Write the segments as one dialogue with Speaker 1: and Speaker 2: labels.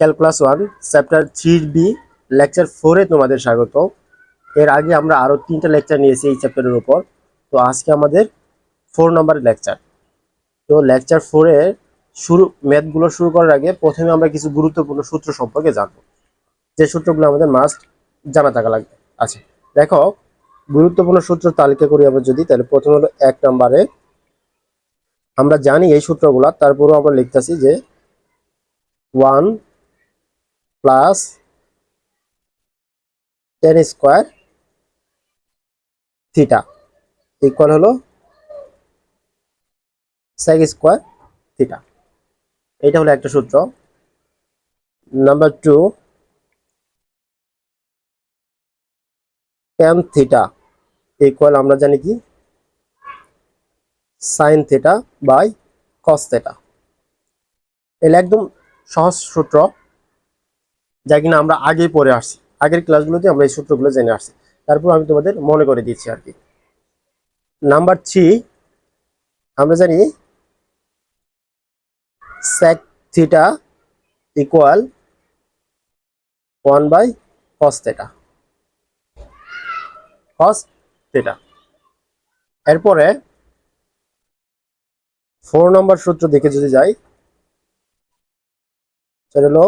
Speaker 1: Calculus one chapter three B lecture ফোরে তোমাদের স্বাগত। এর আগে আমরা আরও তিনটা লেকচার নিয়েছি এই চ্যাপ্টারের উপর। তো আজকে আমাদের ফোর নম্বরের লেকচার তো লেকচার ফোরে শুরু ম্যাথগুলো শুরু করার আগে প্রথমে আমরা কিছু গুরুত্বপূর্ণ সূত্র সম্পর্কে জানব। যে সূত্রগুলো আমাদের মাস্ট জানা থাকা লাগবে। আচ্ছা দেখো, গুরুত্বপূর্ণ সূত্র তালিকা করি আমরা যদি, তাহলে প্রথমে হলো এক নম্বরে আমরা জানি এই সূত্রগুলো, তারপরেও আমরা লিখতেছি যে one plus tan square theta equal হলো সেক স্কোয়ার থিটা এটা হলো একটা সূত্র। Number two tan theta equal আমরা জানি কি? Sine theta by cos theta এটা একদম সহজ সূত্র। যা কিনা আমরা আগেই পড়ে আসছি। আগের ক্লাসগুলোতে আমরা এই সূত্রগুলো জেনে আসছি। তারপর আমি তোমাদের মনে করে দিচ্ছি আর কি। নাম্বার থ্রি আমরা জানি sec theta equal one by cos theta cos theta এরপরে ফোর নম্বর সূত্র দেখে যদি যাই, সেটা হলো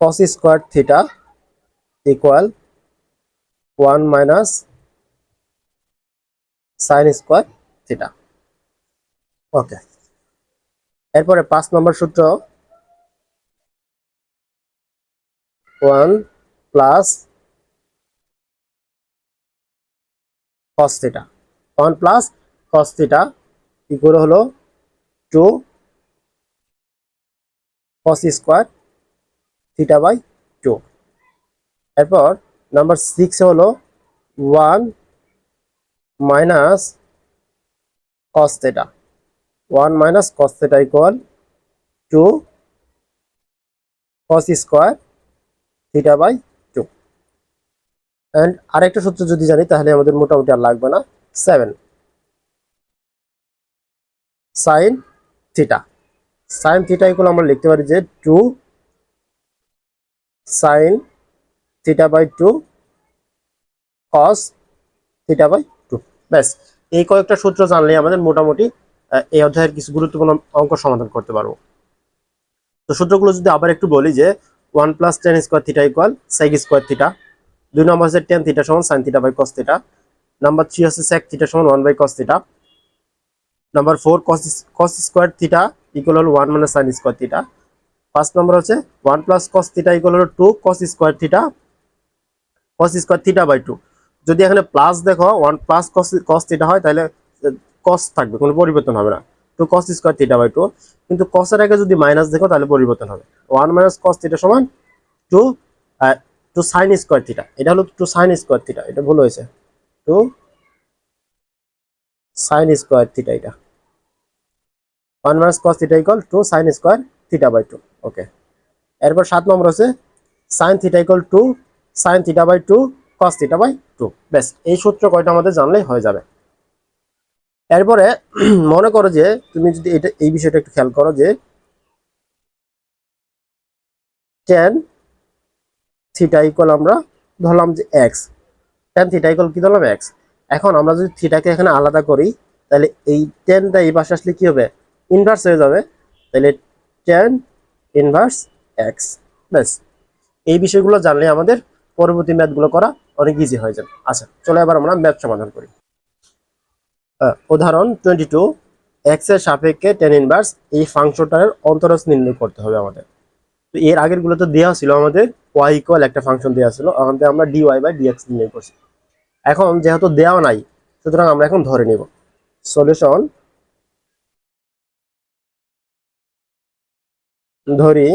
Speaker 1: cos square theta equal one minus sine square theta okay এরপরে পাঁচ নম্বর সূত্র one plus cos theta one plus cos theta equal হলো two cos square theta by two এরপর নাম্বার সিক্স হলো one minus cos theta one minus cos theta equal two cos square theta by two and আরেকটা সূত্র যদি জানি, তাহলে আমাদের মোটামুটি আর লাগবে না। Seven sine theta sine theta equal আমরা লিখতে পারি যে two sine theta by two cos theta by two ব্যাস, এই কয়েকটা সূত্র জানলে আমাদের মোটামুটি এই অধ্যায়ের কিছু গুরুত্বপূর্ণ অঙ্ক সমাধান করতে পারব। তো সূত্রগুলো যদি আবার একটু বলি যে one plus tan square theta equal sec square theta দুই নম্বর হচ্ছে টেন থিটা সমান sine theta by cos theta number three হচ্ছে সেক থিটা সমান one by cos theta number four cos cos square theta equal হল one minus sine square theta পাঁচ number হচ্ছে one plus cos theta equal হল two cos square theta cos square theta by two যদি এখানে plus দেখো one plus cos cos theta হয়, তাহলে cos থাকবে, কোনো পরিবর্তন হবে না। Two cos square theta by two কিন্তু কসের আগে যদি মাইনাস দেখো, তাহলে পরিবর্তন হবে। ওয়ান মাইনাস কস থিটা সমান two two sine square theta এটা হলো টু সাইন স্কোয়ার থিটা এটা ভুল হয়েছে। টু সাইন স্কোয়ার থিটা এটা। One minus cos theta equal two sine square theta by two okay এরপর সাত নম্বর হচ্ছে sine theta equal two sine theta by two cos theta by two ব্যাস, এই সূত্র কয়টা আমাদের জানলেই হয়ে যাবে। এরপরে মনে করো যে তুমি যদি এটা, এই বিষয়টা একটু খেয়াল করো যে টেন থিটা ইকুয়াল আমরা ধরলাম যে এক্স টেন থিটা ইকুয়াল কি ধরলাম এক্স এখন আমরা যদি থিটাকে এখানে আলাদা করি, তাহলে এই টেনটা এই পাশে আসলে কি হবে? ইনভার্স হয়ে যাবে। তাহলে টেন ইনভার্স এক্স ব্যাস, এই বিষয়গুলো জানলে আমাদের পরবর্তী ম্যাথগুলো করা অনেক ইজি হয়ে যাবে। আচ্ছা চলো এবার আমরা ম্যাথ সমাধান করি। উদাহরণ টোয়েন্টি টু এক্সের সাপেক্ষে টেন ইনভার্স এই ফাংশনটার অন্তরস নির্ণয় করতে হবে আমাদের। তো এর আগেরগুলো তো দেওয়া ছিল আমাদের ওয়াই ইকুয়াল একটা ফাংশন দেওয়া ছিল, ওখান থেকে আমরা ডি ওয়াই বাই ডিএক্স নির্ণয় করছি। এখন যেহেতু দেওয়া নাই, সুতরাং আমরা এখন ধরে নিব। সলিউশন ধরি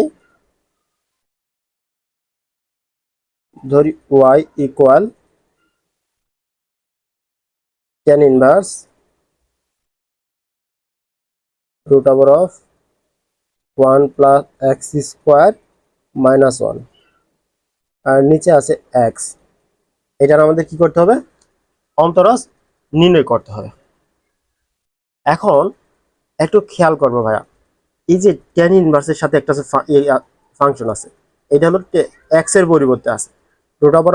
Speaker 1: ধরি Y equal tan inverse root over of 1 plus x square minus 1 আর নিচে আছে x এটার আমাদের কি করতে হবে? অন্তরস নির্ণয় করতে হবে। এখন একটু খেয়াল করব ভাইয়া। এই যে ট্যান ইনভার্সের সাথে একটা ফাংশন আছে। এটা হলো এক্সের পরিবর্তে আছে। রুট অফ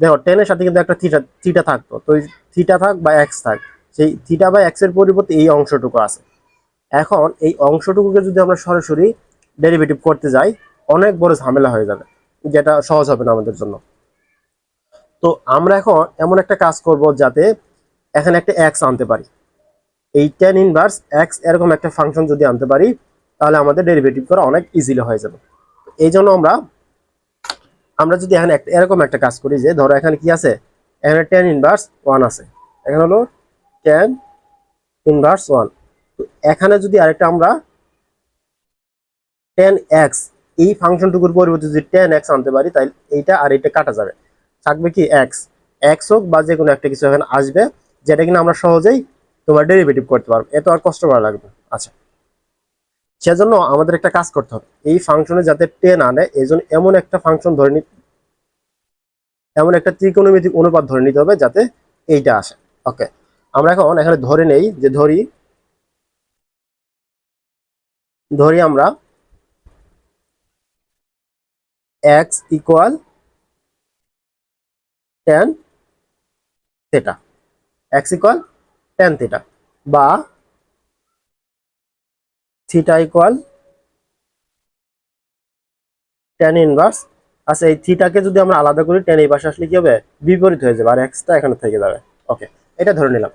Speaker 1: দেখো টেনের সাথে কিন্তু একটা থিটা থিটা থাকতো। তো থিটা থাক বা এক্স থাক, সেই থিটা বা এক্সের পরিবর্তে এই অংশটুকু আছে। এখন এই অংশটুকুকে যদি আমরা সরাসরি ডেরিভেটিভ করতে যাই, অনেক বড় ঝামেলা হয়ে যাবে, যেটা সহজ হবে না আমাদের জন্য। তো আমরা এখন এমন একটা কাজ করব যাতে এখানে একটা এক্স আনতে পারি। এই টেন ইনভার্স এক্স এরকম একটা ফাংশন যদি আনতে পারি, তাহলে আমাদের ডেরিভেটিভ করা অনেক ইজিলি হয়ে যাবে। এই জন্য আমরা আমরা যদি এখানে একটা, এরকম একটা কাজ করি যে, ধরো এখানে কি আছে? এখানে টেন ইনভার্স ওয়ান আছে। এখানে হলো টেন ইনভার্স ওয়ান তো এখানে যদি আরেকটা আমরা টেন এক্স এই ফাংশনটুকুর পরিবর্তে যদি টেন এক্স আনতে পারি, তাহলে এইটা আর এইটা কাটা যাবে। থাকবে কি এক্স এক্স হোক বা যে কোনো একটা কিছু এখানে আসবে, যেটা কিনা আমরা সহজেই তোমার ডেরিভেটিভ করতে পারব। এত আর কষ্ট করা লাগবে আচ্ছা। সেজন্য আমাদের একটা কাজ করতে হবে। এই ফাংশনে যাতে টেন আনে এই জন্য এমন একটা ফাংশন ধরে নি, এমন একটা ত্রিকোণমিতিক অনুপাত ধরে নিতে হবে যাতে এইটা আসে। ওকে আমরা এখন এখানে ধরে নেই যে ধরি ধরি আমরা X equal tan theta X equal tan theta বা থিটা ইকুয়াল টেন ইনভার্স আচ্ছা এই থিটাকে যদি আমরা আলাদা করি টেন এই পাশে আসলে কি হবে? বিপরীত হয়ে যাবে, আর এক্সটা এখানে থেকে যাবে। ওকে এটা ধরে নিলাম।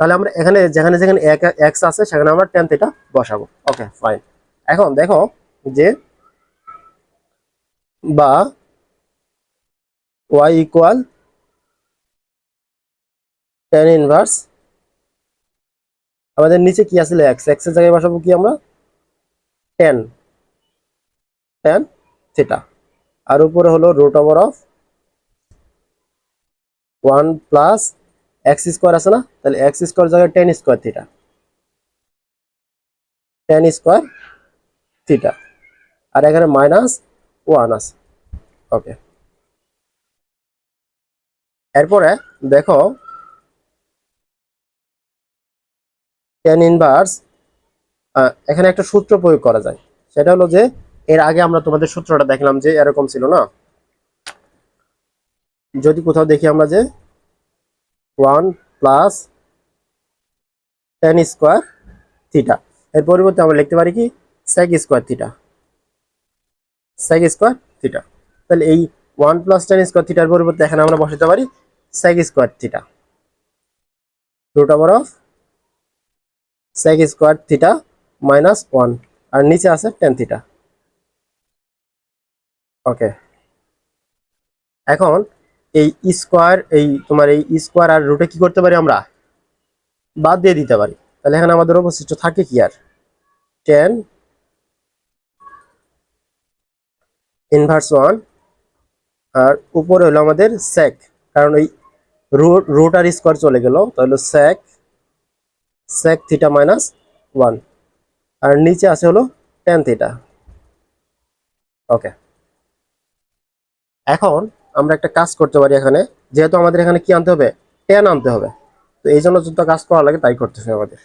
Speaker 1: তাহলে আমরা এখানে, যেখানে যেখানে এক্স আছে, সেখানে আমরা টেন থিটা বসাবো। ওকে ফাইন এখন দেখো যে বা ওয়াই ইকুয়াল টেন ইনভার্স আমাদের নিচে কি আসলে এক্স এক্সের জায়গায় বসাবো কি আমরা? টেন টেন থিটা আর উপরে হলো root over of one plus X square আছে না? তাহলে এক্স স্কোয়ার জায়গায় tan square theta tan square theta আর এখানে মাইনাস ওয়ান আছে। ওকে এরপরে দেখো টেন ইনভার্স এখানে একটা সূত্র প্রয়োগ করা যায়। সেটা হলো যে, এর আগে আমরা তোমাদের সূত্রটা দেখলাম যে এরকম ছিল না? যদি কোথাও দেখি আমরা যে one plus tan square theta এর পরিবর্তে আমরা লিখতে পারি কি? Sec square theta sec square theta তাহলে এই ওয়ান প্লাস টেন স্কোয়ার থিটার পরিবর্তে এখানে আমরা বসাতে পারি sec square theta root over of sec square theta minus one আর নিচে আছে টেন থিটা ওকে এখন এই স্কোয়ার এই তোমার এই স্কোয়ার আর রুটে কি করতে পারি আমরা? বাদ দিয়ে দিতে পারি। তাহলে এখানে আমাদের অবশিষ্ট থাকে কি আর? টেন ইনভার্স ওয়ান আর উপরে হলো আমাদের সেক কারণ ওই রুট আর স্কোয়ার চলে গেল। তাহলে sec sec theta minus one আর নিচে আছে হলো টেন থিটা ওকে এখন আমরা একটা কাজ করতে পারি এখানে, যেহেতু আমাদের এখানে কি আনতে হবে? টেন আনতে হবে। তো এই জন্য যত কাজ করা লাগে তাই করতেছে আমাদের।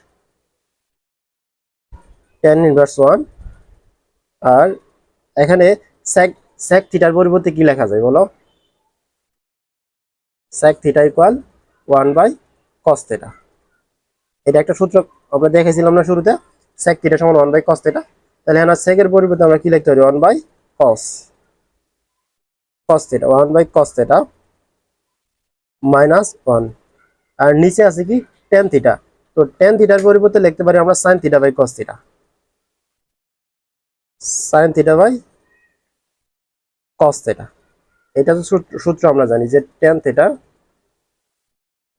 Speaker 1: টেন ইনভার্স ওয়ান আর এখানে সেক সেক থিটার পরিবর্তে কি লেখা যায় বলো? Sec theta equal one by cos theta এটা একটা সূত্র আমরা দেখেছিলাম না শুরুতে। সেক থিটা সমান ওয়ান বাই কস থিটা তাহলে এখানে সেকের পরিবর্তে আমরা কি লিখতে পারি? One by cos cos theta one by cos theta minus one আর নিচে আছে কি? টেন থিটা তো টেন থিটার পরিবর্তে লিখতে পারি আমরা sine theta by cos theta sine theta by cos theta এটা তো সূত্র আমরা জানি যে tan theta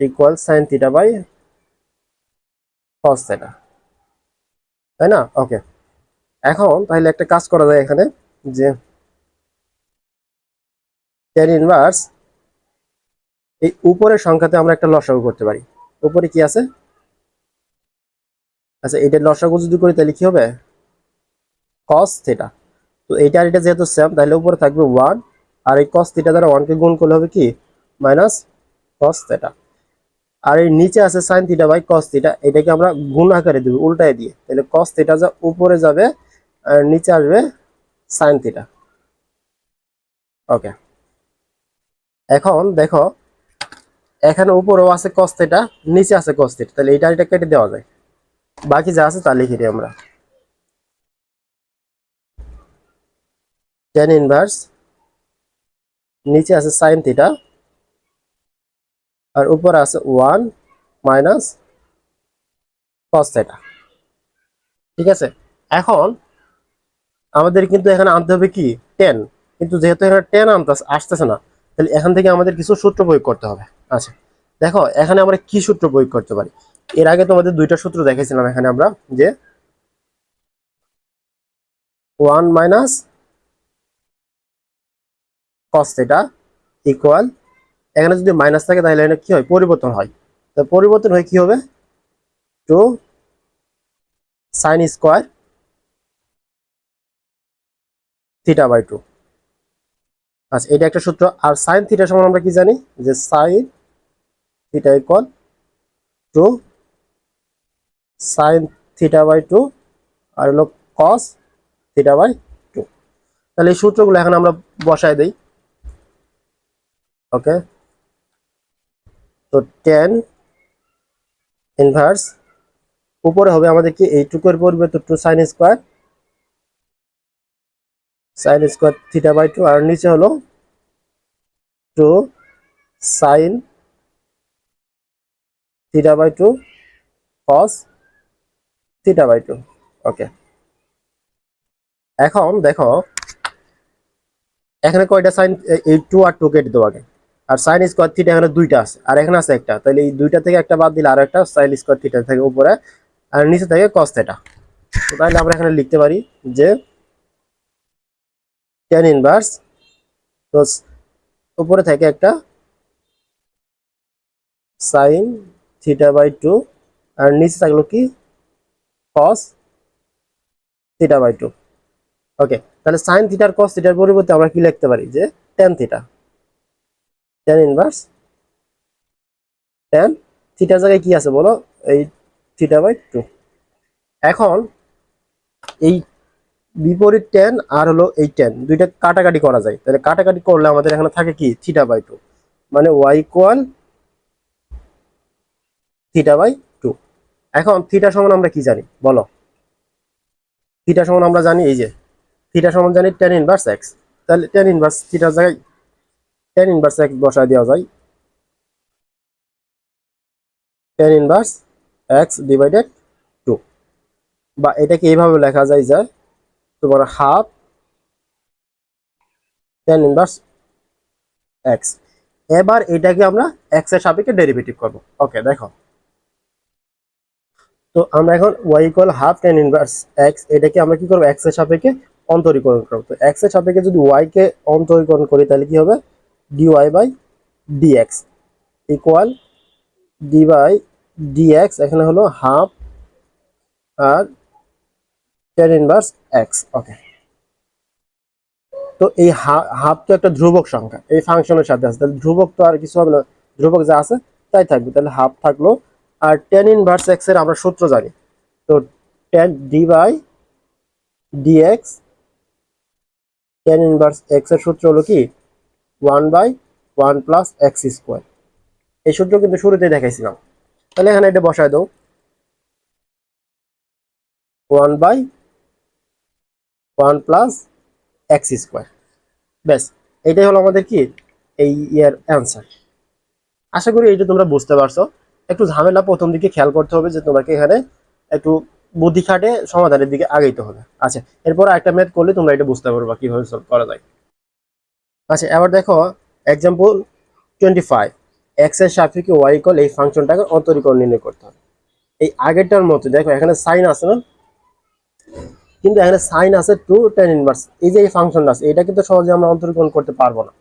Speaker 1: equal sine theta by cos theta তাই না? ওকে এখন তাহলে একটা কাজ করা যায় এখানে যে টেন ইনভার্স এই উপরের সংখ্যাতে আমরা একটা লসাগু করতে পারি। উপরে কি আছে? আচ্ছা এটা লসাগু যদি করি তাহলে কি হবে? কস থিটা তো এইটা আর এটা যেহেতু সেম তাহলে উপরে থাকবে ওয়ান আর এই কস থিটা দ্বারা ওয়ানকে গুণ করলে হবে কি? মাইনাস কস থিটা আর এই নিচে আছে sine theta by cos theta এটাকে আমরা গুণ আকারে দেবো, উল্টায় দিয়ে। তাহলে কস থিটা যা উপরে যাবে, আর নিচে আসবে সাইন থিটা ওকে এখন দেখো, এখানে উপরেও আছে কস থিটা নিচে আছে কস থিটা তাহলে এটা এটা কেটে দেওয়া যায়। বাকি যা আছে তা লিখে দিই আমরা। টেন ইনভার্স নিচে আছে সাইন থিটা আর উপরে আছে ওয়ান মাইনাস কস থিটা ঠিক আছে? এখন আমাদের কিন্তু এখানে আনতে হবে কি? টেন কিন্তু যেহেতু এখানে টেন আনতে আসতেছে না, তাহলে এখান থেকে আমাদের কিছু সূত্র প্রয়োগ করতে হবে। আচ্ছা দেখো, এখানে আমরা কি সূত্র প্রয়োগ করতে পারি? এর আগে তোমাদের দুইটা সূত্র দেখেছিলাম এখানে আমরা, যে one minus cos theta equal এখানে যদি মাইনাস থাকে তাহলে এটা কি হয়? পরিবর্তন হয়। তো পরিবর্তন হয় কি হবে? Two sine square theta by two আচ্ছা এটা একটা সূত্র। আর সাইন থিটা সমান আমরা কি জানি? যে sine theta equal two sine theta by two আর হলো কস থিটা বাই টু তাহলে এই সূত্রগুলো এখন আমরা বসায় দিই। ওকে তো টেন ইনভার্স উপরে হবে আমাদের কি এইটুকুর পরিবর্তে two sine square sine square theta by two আর নিচে হলো two sine theta by two cos theta by two okay এখন দেখো, এখানে কয়টা সাইন এই টু আর টু কেটে দেবো আগে। আর সাইন স্কোয়ার থিটা এখানে দুইটা আছে। আর এখানে আছে একটা। তাহলে এই দুইটা থেকে একটা বাদ দিলে আর একটা সাইন স্কোয়ার থিটা থাকে উপরে আর নিচে থাকে কস থিটা তো তাহলে আমরা এখানে লিখতে পারি যে টেন ইনভার্স তো উপরে থাকে একটা সাইন থিটা বাই টু আর নিচে থাকল কি? Cos theta by two okay তাহলে সাইন থিটার কস থিটার পরিবর্তে আমরা কি লিখতে পারি? যে tan theta tan inverse tan থিটার জায়গায় কি আছে বলো? এই থিটা বাই টু এখন এই বিপরীত টেন আর হলো এই টেন দুইটা কাটাকাটি করা যায়। তাহলে কাটাকাটি করলে আমাদের এখানে থাকে কি? থিটা বাই টু মানে Y equal theta by two এখন থিটা সমান আমরা কি জানি? বলো। থিটা সমান আমরা জানি এই যে থিটা সমান জানি টেন ইনভার্স এক্স তাহলে টেন ইনভার্স থিটার জায়গায় টেন ইনভার্স এক্স বসায় দেওয়া যায় tan inverse X divided two বা এটাকে এইভাবে লেখা যায় যে তোমার হাফ টেন ইনভার্স এক্স এবার এটাকে আমরা এক্সের সাপেক্ষে ডেরিভেটিভ করব। ওকে দেখো। তো আমরা এখন Y half tan inverse X এটাকে আমরা কি করব? এক্সের সাপেক্ষে অন্তরীকরণ করব। তো এক্সের সাপেক্ষে যদি ওয়াই কে অন্তরীকরণ করি, তাহলে কি হবে? D Y by D X equal D by D X এখানে হলো হাফ আর টেন ইনভার্স এক্স ওকে তো এই হাফ তো একটা ধ্রুবক সংখ্যা, এই ফাংশনের সাথে আছে, তাহলে ধ্রুবক তো আর কিছু হবে না, ধ্রুবক যা আছে তাই থাকবে, তাহলে হাফ থাকল, আর টেন ইনভার্স এক্সের আমরা সূত্র জানি, তো tan D by D X tan inverse এক্সের সূত্র হলো কি? One by one plus X square. এই সূত্র কিন্তু শুরুতে দেখাইছিলাম। তাহলে এখানে এটা বসায় দাও। One by one plus X square. ব্যাস, এটাই হলো আমাদের কি? এই ইয়ার অ্যান্সার। আশা করি এইটা তোমরা বুঝতে পারছ। একটু ঝামেলা প্রথম দিকে খেয়াল করতে হবে যে তোমাকে এখানে একটু বুদ্ধি খাটে সমাধানের দিকে আগাইতে হবে। আচ্ছা এরপর একটা ম্যাথ করলে তোমরা এটা বুঝতে পারবা কীভাবে সলভ করা যায়। আচ্ছা এবার দেখো এক্সাম্পল টোয়েন্টি ফাইভ এক্সের সাপেক্ষে ওয়াই ইকল এই ফাংশনটাকে অন্তরীকরণ নির্ণয় করতে হবে। এই আগেরটার মতো দেখো, এখানে সাইন আছে না? কিন্তু এখানে সাইন আছে টু টেন ইনভার্স এই যে এই ফাংশনটা আছে, এটা কিন্তু সহজে আমরা অন্তরীকরণ করতে পারব না।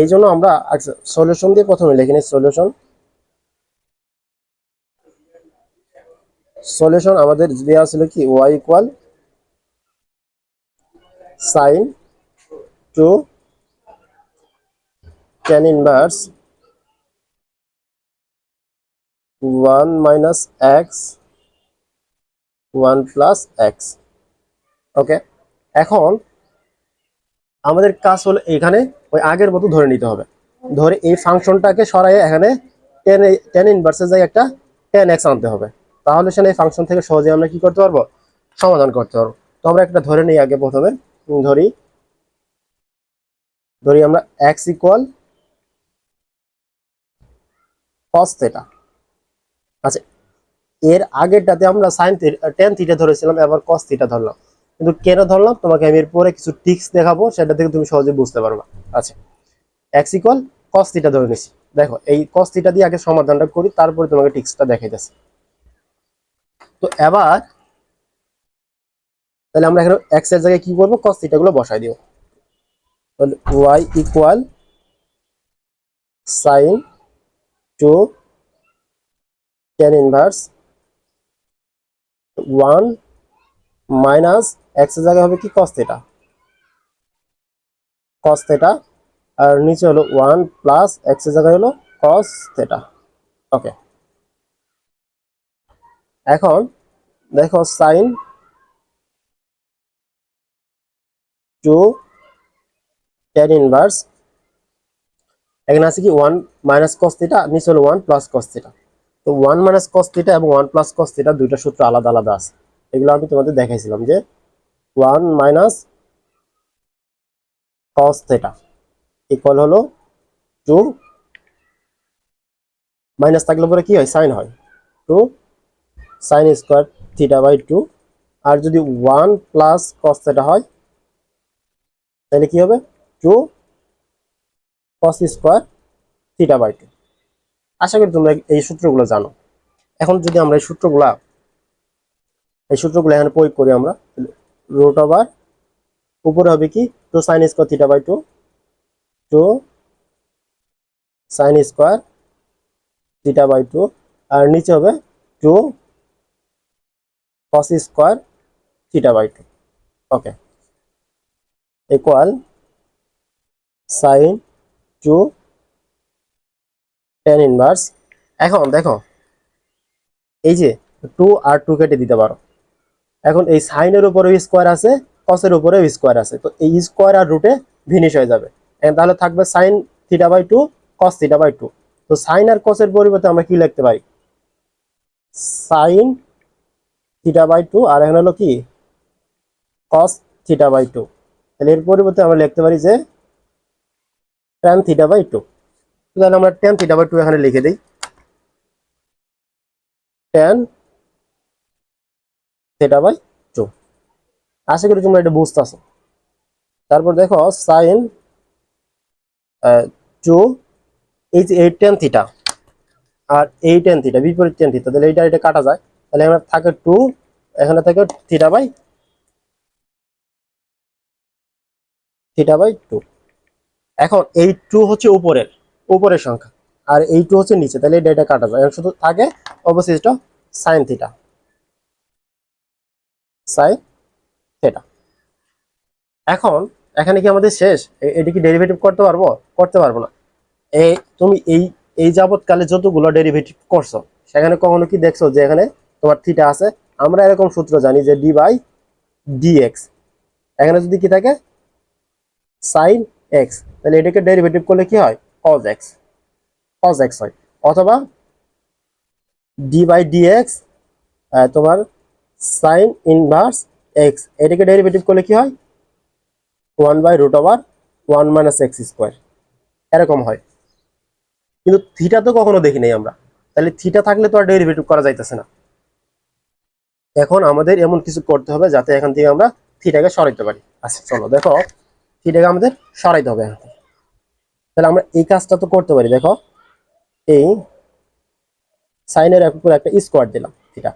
Speaker 1: এই জন্য আমরা আচ্ছা সলিউশন দিয়ে প্রথমে লিখে নিই সলিউশন সলিউশন আমাদের দেওয়া ছিল কি? Y equal sine two tan inverse one minus X one plus X okay এখন আমাদের কাজ হলো এখানে ওই আগের মতো ধরে নিতে হবে। ধরে এই ফাংশনটাকে সরাই এখানে টেন টেন ইনভার্সের জায়গায় একটা টেন এক্স আনতে হবে। তাহলে সেখানে এই ফাংশন থেকে সহজে আমরা কি করতে পারব? সমাধান করতে পারব। তো আমরা একটা ধরে নিই আগে প্রথমে। ধরি ধরি আমরা এক্স ইকুয়াল কস থেটা আচ্ছা এর আগেরটাতে আমরা সাইন টেন থিটা ধরেছিলাম, এবার কস থিটা ধরলাম। কিন্তু কেন ধরলাম? তোমাকে আমি এরপরে কিছু টিক্স দেখাবো, সেটা থেকে তুমি সহজে বুঝতে পারবা। আচ্ছা এক্স ইকুয়াল কস থিটা ধরে নিছি। দেখো, এই কস থিটা দিয়ে আগে সমাধানটা করি, তারপরে তোমাকে টিক্সটা দেখাইতেছি। তো এবার, তাহলে আমরা এখানে এক্সের জায়গায় কি করব? কস থিটা গুলো বসাই দিব। তাহলে Y equal sine two tan inverse one minus X জায়গায় হবে কি কস থিটা কস থিটা আর নিচে হলো ওয়ান প্লাস এক্স জায়গায় হলো কস থিটা ওকে এখন দেখো সাইন টু টেন ইনভার্স এখানে আছে কি ওয়ান মাইনাস কস থিটা নিচে হলো ওয়ান প্লাস কস থিটা তো ওয়ান মাইনাস কস থিটা এবং ওয়ান প্লাস কস থিটা দুইটা সূত্র আলাদা আলাদা আছে। এগুলো আমি তোমাদের দেখাইছিলাম যে one minus cos theta equal হলো টু মাইনাস থাকলে পরে কি হয়? সাইন হয়। Two sine square theta by two আর যদি ওয়ান প্লাস কস থিটা হয়, তাহলে কি হবে? Two cos square theta by two আশা করি তোমরা এই সূত্রগুলো জানো। এখন যদি আমরা এই সূত্রগুলা, এই সূত্রগুলো এখানে প্রয়োগ করি আমরা রুট ওভার উপরে হবে কি? Two sine square theta by two two sine square theta by two আর নিচে হবে two cos square theta by two okay equal sine two tan inverse এখন দেখো, এই যে টু আর টু কেটে দিতে পারো। এখন এই সাইনের উপরে স্কোয়ার আছে কসের উপরে স্কোয়ার আছে। তো এই স্কোয়ার আর রুটে ভিনিশ হয়ে যাবে। এখন তাহলে থাকবে sine theta by two cos theta by two তো সাইন আর কসের পরিবর্তে আমরা কি লিখতে পারি? সাইন থিটা বাই টু আর এখানে হলো কি? কস থিটা বাই টু তাহলে এর পরিবর্তে আমরা লিখতে পারি যে ট্যান থিটা বাই টু তাহলে আমরা ট্যান থিটা বাই টু এখানে লিখে দিই। ট্যান থিটা বাই টু আশা করি তোমরা এটা বুঝতেছো। তারপর দেখো সাইন টু এই যে এই টেন থিটা আর এই টেন থিটা বিপরীত টেন থিটা তাহলে এইটা এটা কাটা যায়। তাহলে আমরা থাকে টু এখানে থাকে theta by theta by two এখন এই টু হচ্ছে উপরের উপরের সংখ্যা। আর এই টু হচ্ছে নিচে, তাহলে এটা কাটা যায়। শুধু থাকে অবশিষ্ট সাইন থিটা সাইন থিটা এখন, এখানে কি আমাদের শেষ? এটা কি ডেরিভেটিভ করতে পারব? করতে পারব না। এই তুমি এই এই যাবৎকালে যতগুলো ডেরিভেটিভ করছ, সেখানে কখনো কি দেখছ যে এখানে তোমার থিটা আছে? আমরা এরকম সূত্র জানি যে ডি বাই ডিএক্স এখানে যদি কি থাকে? সাইন এক্স তাহলে এটাকে ডেরিভেটিভ করলে কি হয়? কজ এক্স কজ এক্স হয়। অথবা ডি বাই ডিএক্স তোমার সাইন ইনভার্স এক্স এটাকে ডেরিভেটিভ করলে কি হয়? One by root over one minus X square এরকম হয়। কিন্তু থিটা তো কখনো দেখি নাই আমরা। তাহলে থিটা থাকলে তো আর ডেরিভেটিভ করা যাইতেছে না। এখন আমাদের এমন কিছু করতে হবে যাতে এখান থেকে আমরা থিটাকে সরাইতে পারি। আচ্ছা চলো, দেখো। থিটাকে আমাদের সরাইতে হবে তাহলে আমরা এই কাজটা তো করতে পারি, দেখো। এই সাইনের উপর একটা স্কোয়ার দিলাম, থিটা।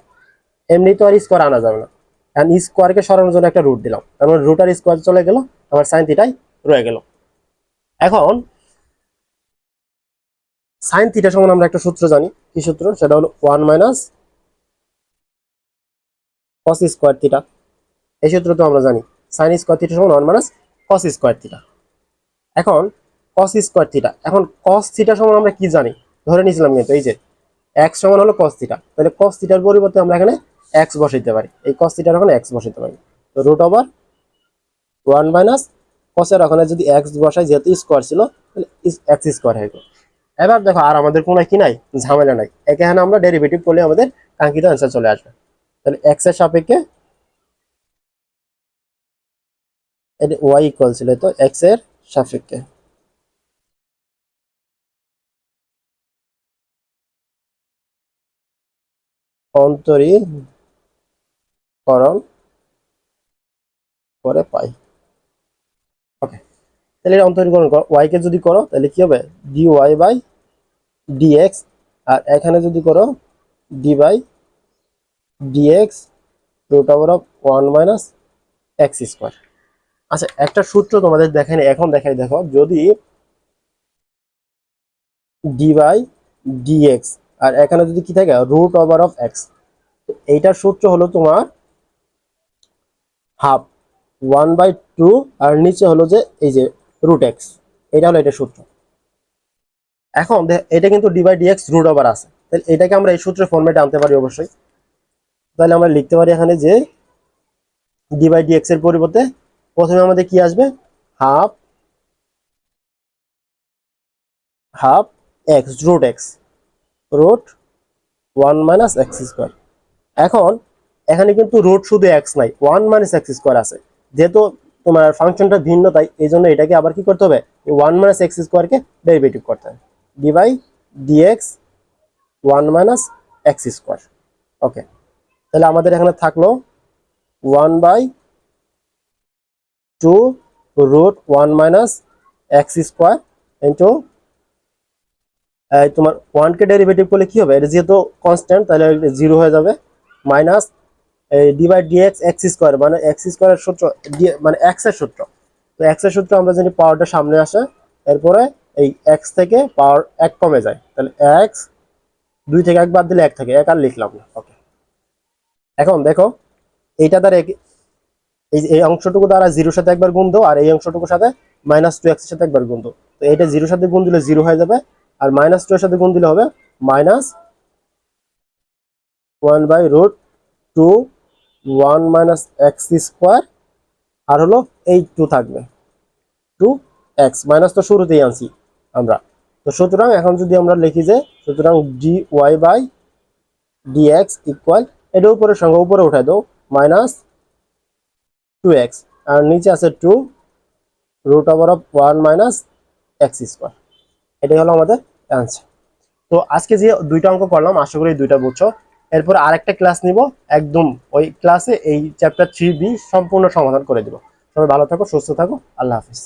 Speaker 1: এমনি তো আর স্কোয়ার আনা যাবে না। এখন স্কোয়ারকে সরানোর জন্য একটা রুট দিলাম। মানে রুট আর স্কোয়ার চলে গেল আমার সাইন থিটাই রয়ে গেল। এখন সাইন থিটা সমান আমরা একটা সূত্র জানি। কি সূত্র? সেটা হলো one minus cos square theta এই সূত্র তো আমরা জানি। সাইন স্কোয়ার থিটা সমান one minus cos square theta এখন কস স্কোয়ার থিটা এখন কস থিটা সমান আমরা কি জানি? ধরে নিয়েছিলাম কিন্তু, এই যে এক্স সমান হলো কস থিটা তাহলে কস থিটার পরিবর্তে আমরা এখানে এক্স বসাইতে পারি। এই কস থিটার ওখানে এক্স বসাইতে পারি। তো রুট ওভার ওয়ান মাইনাস কসের ওখানে যদি এক্স বসাই, যেহেতু স্কোয়ার ছিল, তাহলে এক্স স্কোয়ার হয়ে এবার দেখো, আর আমাদের কোনো কি নাই? ঝামেলা নাই। এখানে আমরা ডেরিভেটিভ করলে আমাদের কাঙ্ক্ষিত অ্যান্সার চলে আসবে। তাহলে এক্সের সাপেক্ষে এটা ওয়াই ইকুয়াল ছিল তো এক্সের সাপেক্ষে। অন্তরীকরণ করে পাই। ওকে তাহলে এটা অন্তরীকরণ করো। ওয়াই কে যদি করো, তাহলে কি হবে? D Y by D X আর এখানে যদি করো D by D X root over of one minus X square আচ্ছা একটা সূত্র তোমাদের দেখাই, এখন দেখাই, দেখো, যদি ডি বাই ডিএক্স আর এখানে যদি কি থাকে রুট ওভার অফ এক্স এইটার সূত্র হলো তোমার হাফ ওয়ান বাই টু আর নিচে হলো যে এই যে রুট এক্স এটা হলো এটা সূত্র। এখন এটা কিন্তু D by D X root over আছে, তাহলে এটাকে আমরা এই সূত্রের ফর্মেটে আনতে পারি অবশ্যই। তাহলে আমরা লিখতে পারি এখানে যে ডি বাই ডিএক্স এর পরিবর্তে প্রথমে আমাদের কি আসবে? Half half X, root X. Root one minus X square. এখন, এখানে কিন্তু রুট শুধু এক্স নাই, ওয়ান মাইনাস এক্স স্কোয়ার আছে। যেহেতু তোমার ফাংশনটা ভিন্ন, তাই এই জন্য এটাকে আবার কি করতে হবে? ওয়ান মাইনাস এক্স স্কোয়ারকে ডেরিভেটিভ করতে হবে। D by dx one minus x square. Okay, তাহলে আমাদের এখানে থাকল one by two root one minus x square into তোমার ওয়ানকে ডেরিভেটিভ করলে কি হবে? এটা যেহেতু কনস্ট্যান্ট তাহলে জিরো হয়ে যাবে minus d by dx x square মানে এক্স স্কোয়ারের সূত্র মানে এক্সের সূত্র। তো এক্সের সূত্র আমরা জানি পাওয়ারটা সামনে আসে, এরপরে এই এক্স থেকে পাওয়ার এক কমে যায়। তাহলে এক্স দুই থেকে এক বাদ দিলে এক থাকে, এক আর লিখলাম না। ওকে এখন দেখো, এইটা এক- এই অংশটুকু দ্বারা জিরোর সাথে একবার গুণ দাও আর এই অংশটুকুর সাথে মাইনাস টু এক্সের সাথে একবার গুণ দাও তো এইটা জিরোর সাথে গুণ দিলে জিরো হয়ে যাবে আর মাইনাস টু এর সাথে গুণ দিলে হবে minus one by root two one minus x square আর হলো এই টু থাকবে। টু এক্স মাইনাস তো শুরুতেই আনছি আমরা। তো সুতরাং এখন যদি আমরা লিখি যে, সুতরাং d y by d x equal এটা উপরের সঙ্গে উপরে উঠাই দাও মাইনাস টু এক্স আর নিচে আছে two root over of one minus x square এটাই হলো আমাদের অ্যান্সার তো আজকে যে দুইটা অঙ্ক করলাম, আশা করি দুইটা বুঝছ। এরপর আরেকটা ক্লাস নিব, একদম ওই ক্লাসে এই চ্যাপ্টার থ্রি বি সম্পূর্ণ সমাধান করে দেবো। সবাই ভালো থাকো, সুস্থ থাকো, আল্লাহ হাফিজ।